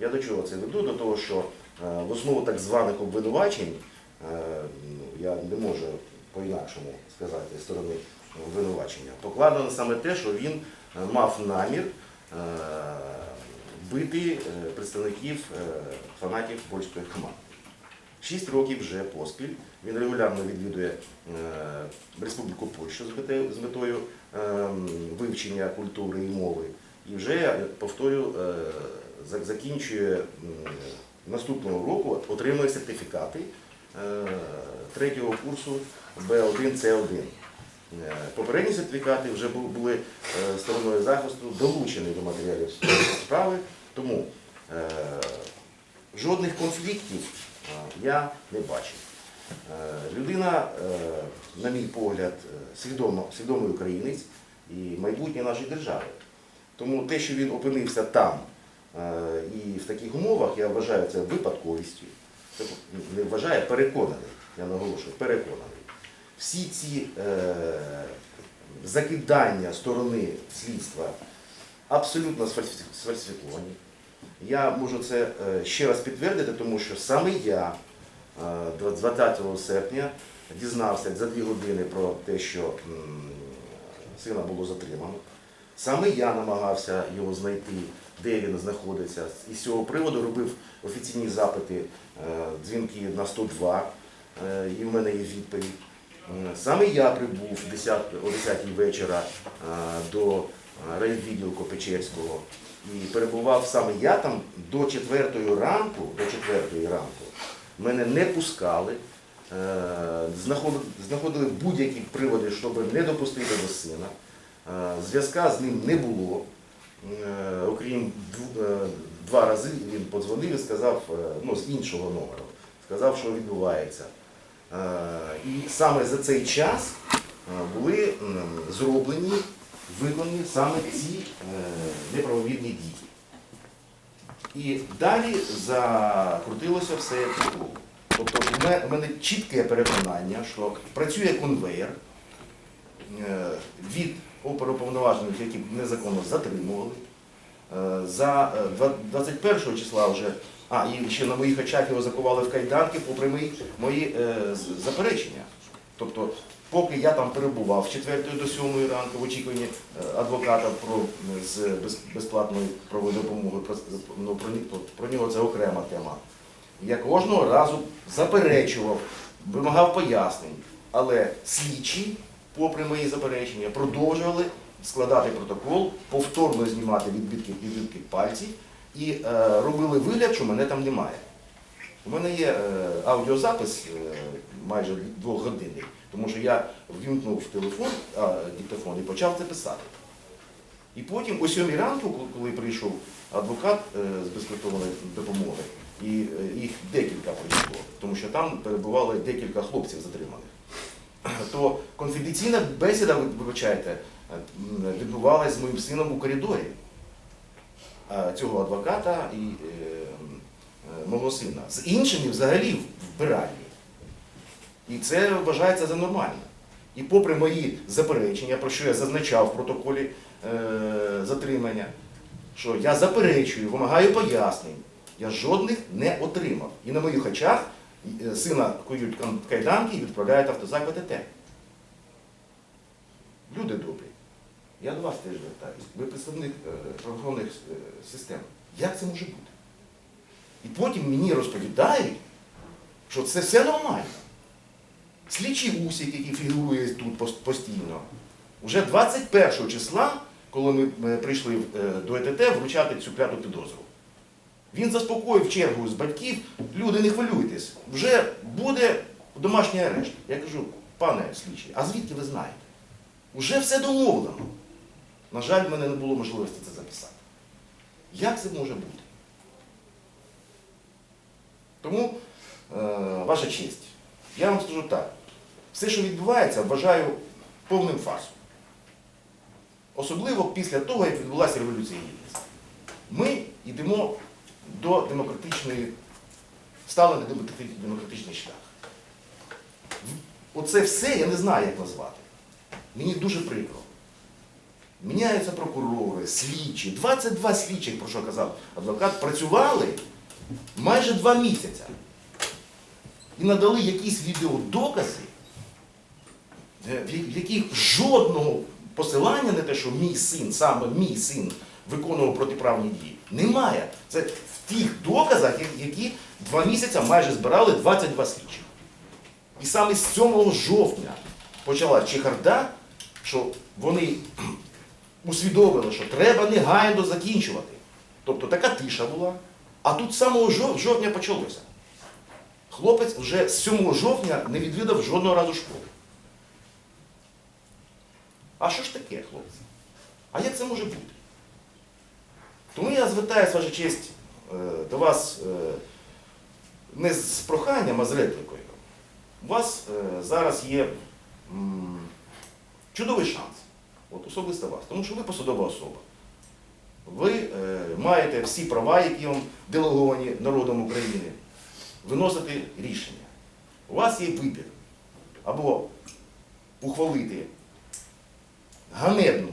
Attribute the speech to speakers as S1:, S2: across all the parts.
S1: Я до чого це веду? До того, що е, в основу так званих обвинувачень, е, ну, я не можу по-інакшому сказати сторони обвинувачення, покладено саме те, що він е, мав намір бити представників фанатів польської команди. Шість років вже поспіль. Він регулярно відвідує Республіку Польщу з метою, з метою е, вивчення культури і мови. І вже, я повторю, закінчує наступного року, отримує сертифікати е, третього курсу Б1, С1. Е, Попередні сертифікати вже були е, стороною захисту долучені до матеріалів справи, тому жодних конфліктів я не бачив. Людина, на мій погляд, свідомий українець і майбутнє нашої держави. Тому те, що він опинився там і в таких умовах, я вважаю це випадковістю. Не вважаю, переконаний, я наголошую, переконаний. Всі ці е, закидання сторони слідства абсолютно сфальсифіковані. Я можу це е, ще раз підтвердити, тому що саме я е, 20 серпня дізнався за дві години про те, що сина було затримано. Саме я намагався його знайти, де він знаходиться. І з цього приводу робив офіційні запити, е, дзвінки на 102, е, і в мене є відповідь. Саме я прибув 10, о 10 вечора е, до райвідділку Печерського і перебував саме я там до 4 ранку, до 4 ранку. Мене не пускали, е, знаходили, будь-які приводи, щоб не допустити до сина. Е, Зв'язка з ним не було. Е, Окрім е, два рази він подзвонив і сказав, е, ну, з іншого номеру, сказав, що відбувається. І саме за цей час були зроблені, виконані саме ці неправовірні дії. І далі закрутилося все по. Тобто в мене- чітке переконання, що працює конвейер від оперуповноважених, які незаконно затримували. Е, За е, два- 21 числа вже, а і ще на моїх очах його закували в кайданки попри мої, мої е, заперечення. Тобто, поки я там перебував з 4 до 7 ранку в очікуванні е, адвоката про, е, з без- безплатною правовою допомогою, про, ну, про, про нього це окрема тема. Я кожного разу заперечував, вимагав пояснень, але слідчі, попри мої заперечення, продовжували складати протокол, повторно знімати відбитки, відбитки пальців і е, робили вигляд, що мене там немає. У мене є е, аудіозапис е, майже двохгодинний, тому що я ввімкнув телефон, а, диктофон і почав це писати. І потім о сьомій ранку, коли прийшов адвокат е, з безкоштовної допомоги, і е, їх декілька прийшло, тому що там перебували декілька хлопців затриманих, то конфіденційна бесіда, ви вибачайте, е, м, відбувалась з моїм сином у коридорі е, цього адвоката і е, мого сина. З іншими взагалі вбиральні. І це вважається за нормально. І попри мої заперечення, про що я зазначав в протоколі затримання, що я заперечую, вимагаю пояснень, я жодних не отримав. І на моїх очах сина кують кайданки і відправляють автозак в. Люди добрі, я до вас теж звертаюся. Ви представник правоохоронних систем. Як це може бути? І потім мені розповідають, що це все нормально. Слідчий Усік, який фігурує тут постійно, вже 21 числа, коли ми прийшли до ЕТТ вручати цю кляту підозру, він заспокоїв чергу з батьків, люди, не хвилюйтесь, вже буде домашній арешт. Я кажу, пане слідчий, а звідки ви знаєте? Уже все домовлено. На жаль, в мене не було можливості це записати. Як це може бути? Тому, е, ваша честь, я вам скажу так. Все, що відбувається, вважаю повним фарсом. Особливо після того, як відбулася Революція Гідності. Ми йдемо до демократичної, стали на демократичний шлях. Оце все я не знаю, як назвати. Мені дуже прикро. міняються прокурори, слідчі. 22 слідчих, про що казав адвокат, працювали майже два місяці. І надали якісь відеодокази, е, в яких жодного посилання на те, що мій син, саме мій син, виконував протиправні дії, немає. Це в тих доказах, які два місяці майже збирали 22 слідчих. І саме з 7 жовтня почала чехарда, що вони усвідомили, що треба негайно закінчувати. Тобто така тиша була. А тут з самого жовтня почалося. Хлопець вже з 7 жовтня не відвідав жодного разу школи. А що ж таке, хлопці? А як це може бути? Тому я звертаюся, ваша честь, е, до вас е, не з проханням, а з реплікою. У вас е, зараз є чудовий шанс, от особисто вас, тому що ви посадова особа. Ви маєте всі права, які вам делеговані народом України, виносити рішення. У вас є вибір або ухвалити ганебну,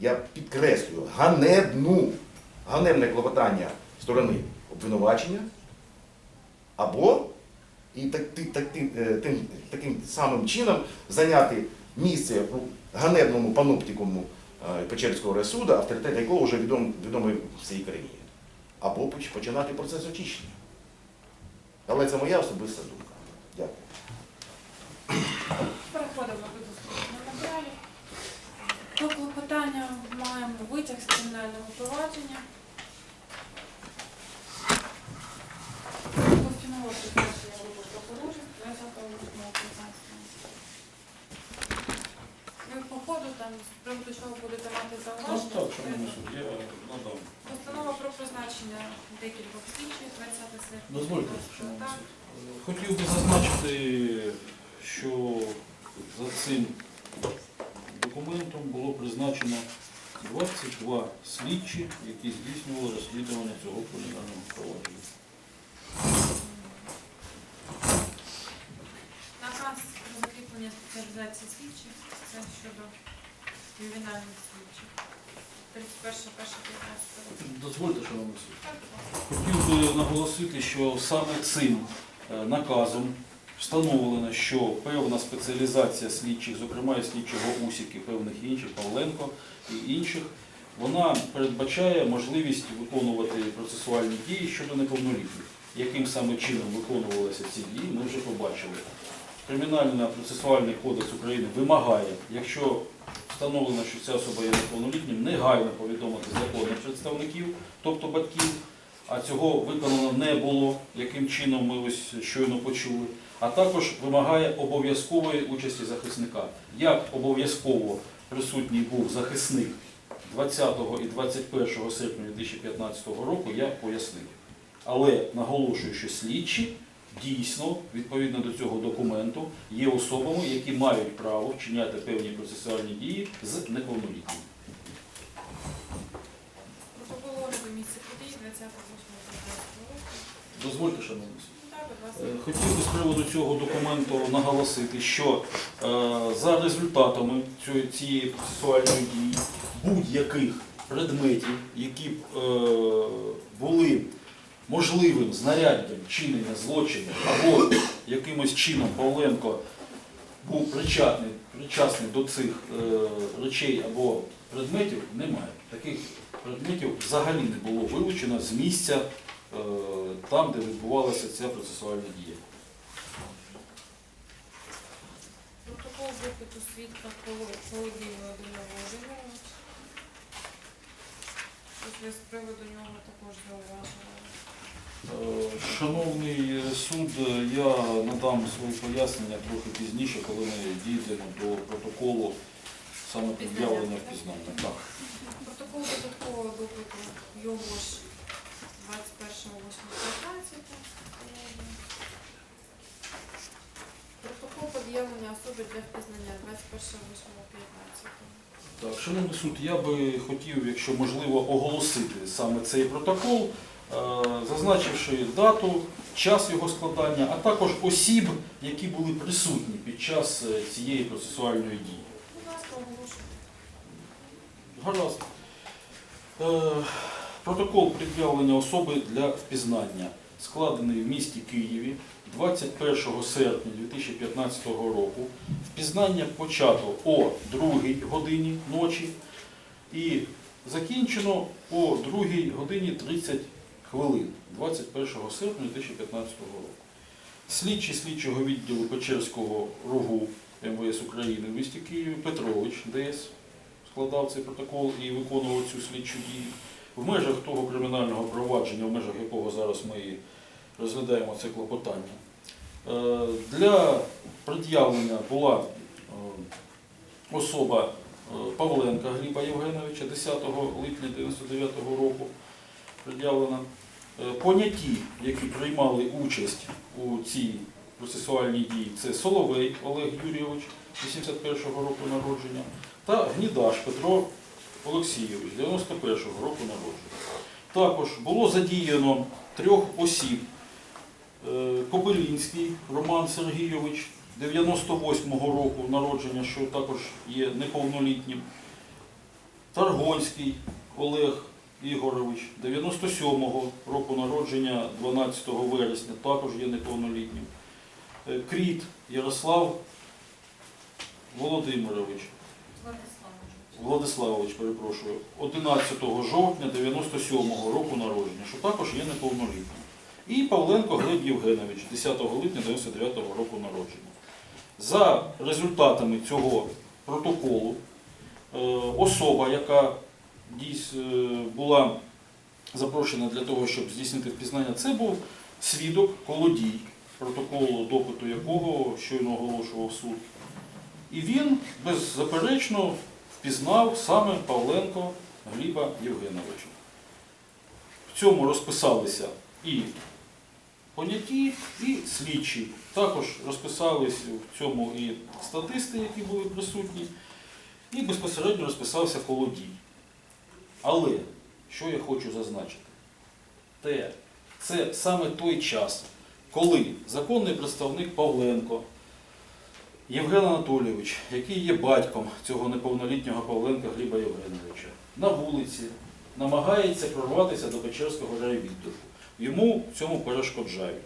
S1: я підкреслюю, ганебну, ганебне клопотання сторони обвинувачення, або і так, так, е, тим, таким самим чином зайняти місце у ганебному паноптикуму е, Печерського райсуду, авторитет якого вже відом, відомий всій країні. Або починати процес очищення. Але це моя особиста думка. Дякую.
S2: Переходимо до дослідження матеріалів. До клопотання маємо витяг з кримінального провадження. Постанова призначення групи прокурорів 28.15. Ви по ходу там з приводу чого будете мати
S3: Ну,
S2: зауваження?
S3: надам.
S2: Постанова про призначення декількох слідчих 20 серпня.
S3: Дозвольте,
S2: 15
S3: шановний
S2: так.
S3: Хотів би зазначити, що за цим документом було призначено 22 слідчі, які здійснювали розслідування цього кримінального провадження.
S2: Наказ про закріплення спеціалізації слідчих це щодо ювенальних слідчих. 31.1.15 року.
S3: Дозвольте, шановний суд. Хотів би наголосити, що саме цим е, наказом встановлено, що певна спеціалізація слідчих, зокрема і слідчого Усіки, певних інших, Павленко і інших, вона передбачає можливість виконувати процесуальні дії щодо неповнолітніх. Яким саме чином виконувалися ці дії, ми вже побачили. Кримінально-процесуальний кодекс України вимагає, якщо встановлено, що ця особа є неповнолітнім, негайно повідомити законних представників, тобто батьків, а цього виконано не було, яким чином ми ось щойно почули, а також вимагає обов'язкової участі захисника. Як обов'язково присутній був захисник 20 і 21 серпня 2015 року, я пояснив. Але наголошую, що слідчі дійсно, відповідно до цього документу, є особами, які мають право вчиняти певні процесуальні дії з неповнолітніми.
S2: Протокол огляду місця подій 28.15 року.
S3: Дозвольте, шановний Е, Хотів би з приводу цього документу наголосити, що е, за результатами цієї, процесуальної дії будь-яких предметів, які е, були можливим знаряддям чинення злочину або якимось чином Павленко був причетний, причасний до цих речей або предметів, немає. Таких предметів взагалі не було вилучено з місця там, де відбувалася ця процесуальна дія.
S2: Протокол допиту свідка Колодій Володимир Володимирович. Ось ви з приводу нього також зауважували.
S3: Е, Шановний суд, я надам свої пояснення трохи пізніше, коли ми дійдемо до протоколу саме пред'явлення впізнання.
S2: Протокол додаткового допиту його ж 21.08.15. Протокол пред'явлення особи для впізнання 21.08.15.
S3: Так, шановний суд, я би хотів, якщо можливо, оголосити саме цей протокол, е, зазначивши дату, час його складання, а також осіб, які були присутні під час е, цієї процесуальної дії.
S2: Будь ласка, оголошую.
S3: Гаразд. Е, Протокол пред'явлення особи для впізнання складений в місті Києві 21 серпня 2015 року. Впізнання почато о 2 годині ночі і закінчено о 2 годині 30 хвилин 21 серпня 2015 року. Слідчий слідчого відділу Печерського РУГУ МВС України в місті Києві Петрович ДС складав цей протокол і виконував цю слідчу дію. В межах того кримінального провадження, в межах якого зараз ми і розглядаємо це клопотання. Е, Для пред'явлення була е, особа е, Павленка Гліба Євгеновича 10 липня 1999 року пред'явлена. Поняті, які приймали участь у цій процесуальній дії, це Соловей Олег Юрійович, 81-го року народження, та Гнідаш Петро Олексійович, 91-го року народження. Також було задіяно трьох осіб. Е, Кобилінський Роман Сергійович, 98-го року народження, що також є неповнолітнім. Таргонський Олег Ігорович, 97-го року народження, 12 вересня, також є неповнолітнім. Е, Кріт Ярослав Володимирович,
S2: Владиславович.
S3: Перепрошую, 11 жовтня 97-го року народження, що також є неповнолітнім. І Павленко Глеб Євгенович, 10 липня 99-го року народження. За результатами цього протоколу е, особа, яка е, була запрошена для того, щоб здійснити впізнання, це був свідок Колодій, протоколу допиту якого щойно оголошував суд. І він беззаперечно впізнав саме Павленко Гліба Євгеновича. В цьому розписалися і поняті, і слідчі. Також розписались в цьому і статисти, які були присутні, і безпосередньо розписався Колодій. Але що я хочу зазначити? Те, це саме той час, коли законний представник Павленко Євген Анатолійович, який є батьком цього неповнолітнього Павленка Гліба Євгеновича, на вулиці намагається прорватися до Печерського райвідділку. Йому в цьому перешкоджають.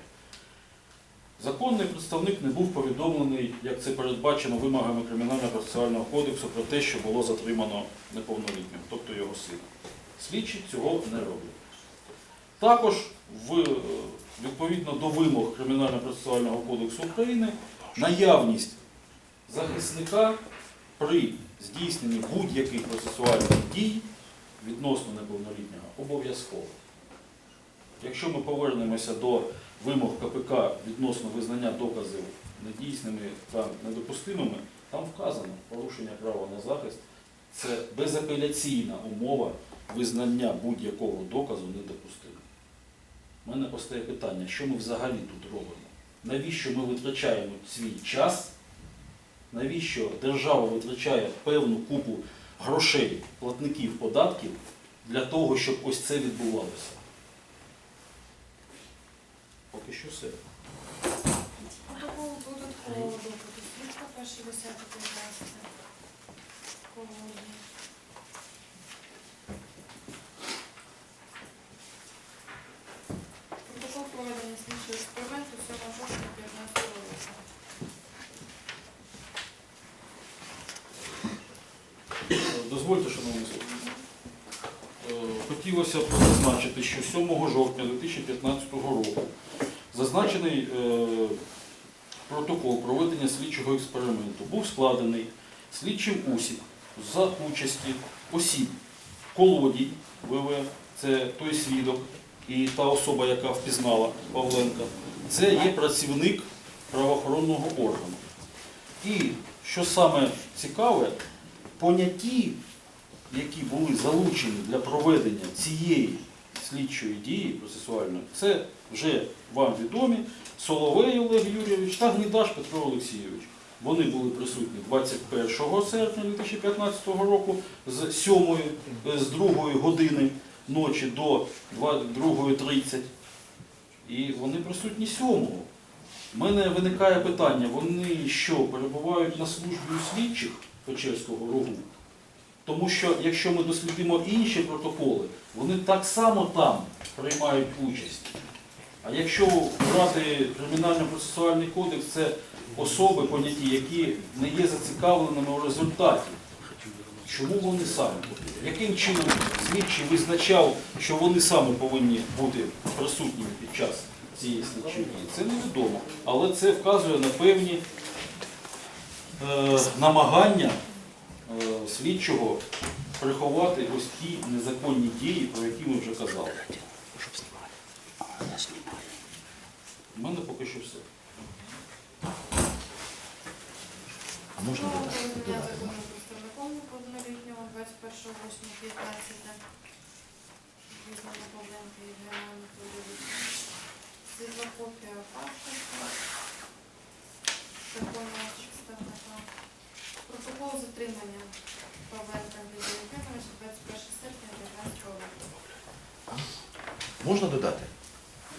S3: Законний представник не був повідомлений, як це передбачено вимогами Кримінального процесуального кодексу, про те, що було затримано неповнолітнім, тобто його сина. Слідчі цього не роблять. Також в, е, відповідно до вимог Кримінального процесуального кодексу України наявність захисника при здійсненні будь-яких процесуальних дій відносно неповнолітнього обов'язково. Якщо ми повернемося до вимог КПК відносно визнання доказів недійсними та недопустимими, там вказано порушення права на захист це безапеляційна умова визнання будь-якого доказу недопустимим. У мене постає питання, що ми взагалі тут робимо? Навіщо ми витрачаємо свій час? Навіщо держава витрачає певну купу грошей платників податків для того, щоб ось це відбувалося? Поки що все.
S2: Додаткового допиту. Свідка перший десяток 15. Колодій. Протокол проведення слідчого експерименту 7 жовтня 15 року.
S3: Е, Дозвольте, шановні суд. Е, Хотілося б зазначити, що 7 жовтня 2015 року зазначений е, протокол проведення слідчого експерименту був складений слідчим УСІК за участі осіб Колодій ВВ, це той свідок і та особа, яка впізнала Павленка, це є працівник правоохоронного органу. І що саме цікаве, поняті, які були залучені для проведення цієї слідчої дії процесуальної, це вже вам відомі Соловей Олег Юрійович та Гнідаш Петро Олексійович. Вони були присутні 21 серпня 2015 року з 7, е, з 2 години ночі до 2.30. І вони присутні 7. У мене виникає питання, вони що, перебувають на службі у слідчих Печерського рогу? Тому що якщо ми дослідимо інші протоколи, вони так само там приймають участь. А якщо брати кримінально-процесуальний кодекс, це особи поняті, які не є зацікавленими у результаті. Чому вони самі? Яким чином слідчий визначав, що вони саме повинні бути присутніми під час цієї слідчої? Це невідомо. Але це вказує на певні е, намагання слідчого приховати ось ті незаконні дії, про які ми вже казали. У мене поки що все.
S1: А можна
S2: представником повнолітнього 21.08.15. Визнано Павленко Євгена Анатолійовича. Світлокопія паспорта. Законного представника. Протокол затримання Павленка Андрія Євгеновича 21 серпня 19 року.
S1: Можна додати?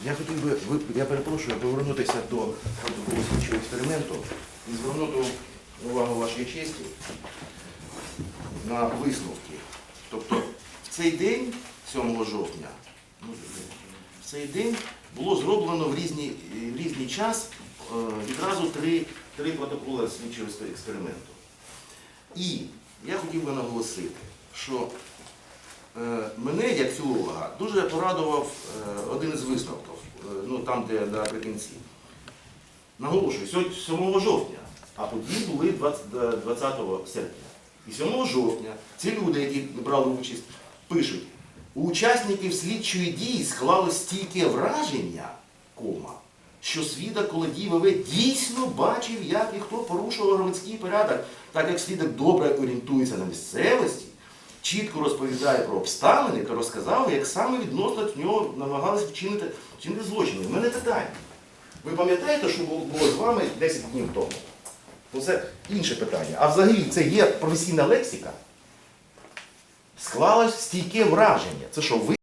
S1: Я хотів би, я перепрошую, повернутися до протоколу слідчого експерименту і звернути увагу вашої честі на висновки. Тобто в цей день, 7 жовтня, ну, в цей день було зроблено в різний, в різний час е, відразу три, три протоколи слідчого експерименту. І я хотів би наголосити, що Е, Мене, як філолога, дуже порадував е, один із висновків, е, ну там, де наприкінці. Наголошую, сьогодні 7 жовтня, а події були 20, е, 20 серпня. І 7 жовтня ці люди, які брали участь, пишуть, у учасників слідчої дії склалось стільки враження, кома, що свідок Колодій ВВ дійсно бачив, як і хто порушував громадський порядок, так як свідок добре орієнтується на місцевості, чітко розповідає про обставини та розказав, як саме відносно нього намагалися вчинити, вчинити злочини. У мене питання. Ви пам'ятаєте, що було з вами 10 днів тому? Ну це інше питання. А взагалі це є професійна лексика? Склалось стійке враження. Це що, ви